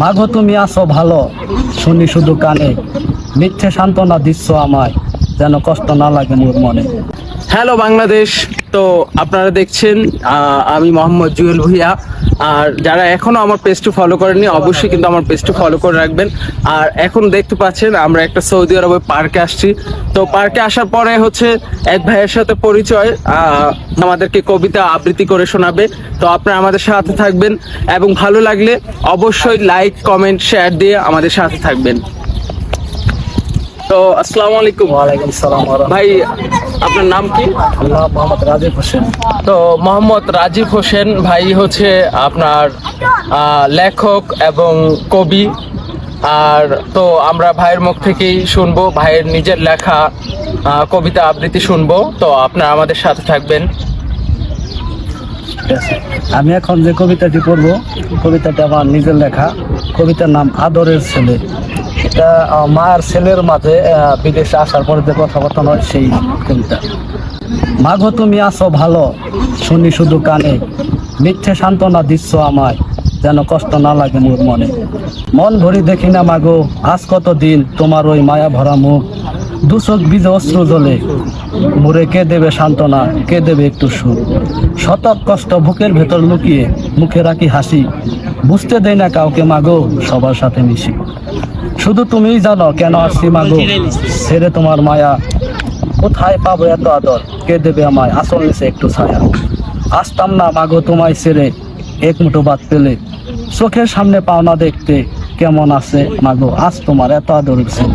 মাগো তুমি আছো ভালো শুনি শুধু কানে। মিথ্যে সান্ত্বনা দিচ্ছ আমায়। যেন কষ্ট না লাগে মোর মনে। হ্যালো বাংলাদেশ, তো আপনারা দেখছেন আমি মোহাম্মদ জুয়েল ভুইয়া। আর যারা এখনও আমার পেজটি ফলো করেননি, অবশ্যই কিন্তু আমার পেজটি ফলো করে রাখবেন। আর এখন দেখতে পাচ্ছেন, আমরা একটা সৌদি আরবে পার্কে আসছি। তো পার্কে আসার পরে হচ্ছে এক ভাইয়ের সাথে পরিচয় আমাদেরকে কবিতা আবৃত্তি করে শোনাবে। তো আপনারা আমাদের সাথে থাকবেন এবং ভালো লাগলে অবশ্যই লাইক কমেন্ট শেয়ার দিয়ে আমাদের সাথে থাকবেন। তো আসসালামু আলাইকুম। ওয়ালাইকুম সালাম ভাই আপনার নাম কি? আল্লাহ মোহাম্মদ রাজীব হোসেন। তো মোহাম্মদ রাজীব হোসেন ভাই হচ্ছে আপনার লেখক এবং কবি। আর তো আমরা ভাইয়ের মুখ থেকেই শুনব ভাইয়ের নিজের লেখা কবিতা আবৃত্তি শুনব। তো আপনারা আমাদের সাথে থাকবেন। আমি এখন যে কবিতাটি পড়ব কবিতাটা আমার নিজের লেখা। কবিতার নাম আদরের ছেলে। আহ, মার ছেলের মাঝে বিদেশে আসার পরে যে কথাবার্তা নয় সেই কবিতা মাঘো তুমি আসো ভালো শুনি শুধু কানে। মিথ্যে সান্ত্বনা দিচ্ছ আমায় যেন কষ্ট না লাগে মোর মনে। মন ভরি দেখি না মাগো আজ কত দিন তোমার ওই মায়া ভরা মুখ। দুচোখ বীজে অস্ত্র জলে মোরে কে দেবে সান্ত্বনা, কে দেবে একটু সুখ? শতক কষ্ট বুকের ভেতর লুকিয়ে মুখে রাখি হাসি। বুঝতে দেয় না কাউকে, মাগো, সবার সাথে মিশি। শুধু তুমিই জানো কেন আসছি, মাগো, ছেড়ে তোমার মায়া। কোথায় পাবো এত আদর? কে দেবে আমায়? আসল নিচে একটু ছায়া। আসতাম না, মাগো, তোমায় ছেড়ে। এক মুঠো বাদ পেলে। চোখের সামনে পাওনা দেখতে কেমন আছে, মাগো? আজ তোমার এত আদর ছেলে